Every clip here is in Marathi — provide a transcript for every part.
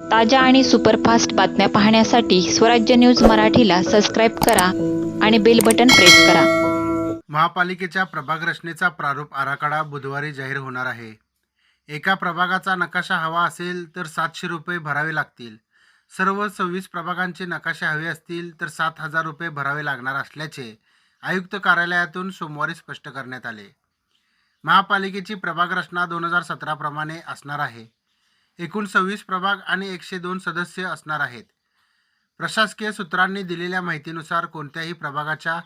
ताज्या आणि सुपरफास्ट बातम्या पाहण्यासाठी स्वराज्य न्यूज मराठीला सबस्क्राईब करा आणि बेल बटन प्रेस करा. महापालिकेच्या प्रभाग रचनेचा प्रारूप आराखडा बुधवारी जाहीर होणार आहे. एका प्रभागाचा नकाशा हवा असेल तर सातशे रुपये भरावे लागतील. सर्व सव्वीस प्रभागांचे नकाशे हवे असतील तर सात हजार रुपये भरावे लागणार असल्याचे आयुक्त कार्यालयातून सोमवारी स्पष्ट करण्यात आले. महापालिकेची प्रभाग रचना दोन हजार सतराप्रमाणे असणार आहे. एकूण सव्वीस प्रभाग आणि एकशे दोन सदस्य असणार आहेत. प्रशासकीय सूत्रांनी दिलेल्या माहितीनुसार कोणत्याही प्रभागाच्या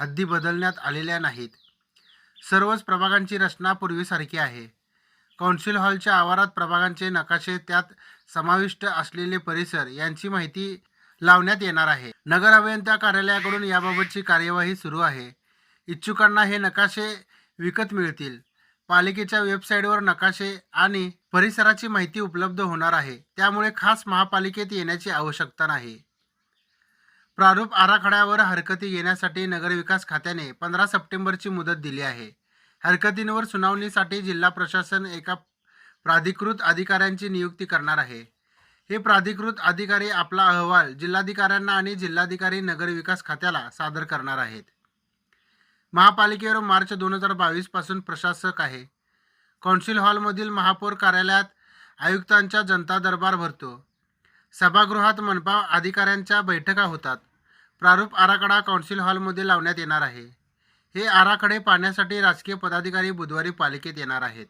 हद्दी बदलण्यात आलेल्या नाहीत. सर्वच प्रभागांची रचना पूर्वीसारखी आहे. कौन्सिल हॉलच्या आवारात प्रभागांचे नकाशे त्यात समाविष्ट असलेले परिसर यांची माहिती लावण्यात येणार आहे. नगर अभियंता कार्यालयाकडून याबाबतची कार्यवाही सुरू आहे. इच्छुकांना हे नकाशे विकत मिळतील. पालिकेच्या वेबसाईटवर नकाशे आणि परिसराची माहिती उपलब्ध होणार आहे. त्यामुळे खास महापालिकेत येण्याची आवश्यकता नाही. प्रारूप आराखड्यावर हरकती घेण्यासाठी नगरविकास खात्याने पंधरा सप्टेंबरची मुदत दिली आहे. हरकतींवर सुनावणीसाठी जिल्हा प्रशासन एका प्राधिकृत अधिकाऱ्यांची नियुक्ती करणार आहे. हे प्राधिकृत अधिकारी आपला अहवाल जिल्हाधिकाऱ्यांना आणि जिल्हाधिकारी नगरविकास खात्याला सादर करणार आहेत. महापालिकेवर मार्च दोन हजार बावीसपासून प्रशासक आहे. कौन्सिल हॉलमधील महापौर कार्यालयात आयुक्तांचा जनता दरबार भरतो. सभागृहात मनपा अधिकाऱ्यांच्या बैठका होतात. प्रारूप आराखडा कौन्सिल हॉलमध्ये लावण्यात येणार आहे. हे आराखडे पाहण्यासाठी राजकीय पदाधिकारी बुधवारी पालिकेत येणार आहेत.